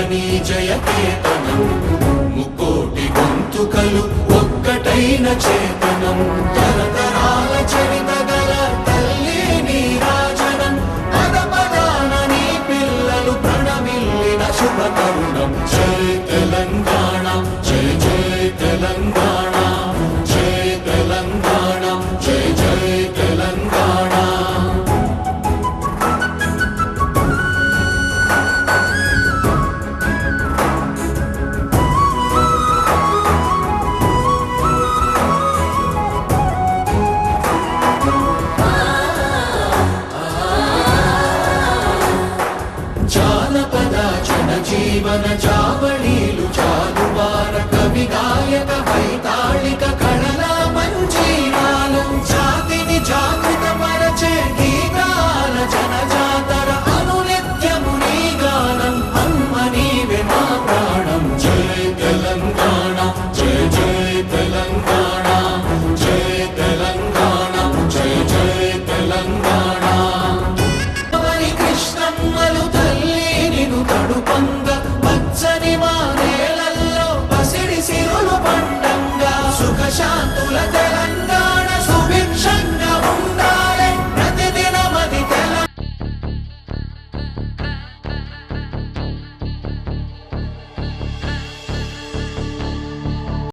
తెలంగాణ జననీ జయ గొంతుకలు ఒక్కటైన చేతనం. తరతరాల చరిత గల తల్లి నీరాజనం పద పదాన నీ పిల్లలు ప్రణమిల్లిన శుభ తరుణం. జయ తెలంగాణ జయ జయ తెలంగాణ. జీవన చావళీలు చాలువార కవి గాయక వైతాళిక కళల మంజీరాలు జాతిని జాగృత మరచే గీతాల జనజాతర అనునిత్యము నీ గానం. అమ్మ నీవే మా ప్రాణం. జయ తెలంగాణ జయ జయ తెలంగాణ జయ తెలంగాణ జయ జయ తెలంగాణ. కృష్ణమ్మలు తల్లి నిను తడుపం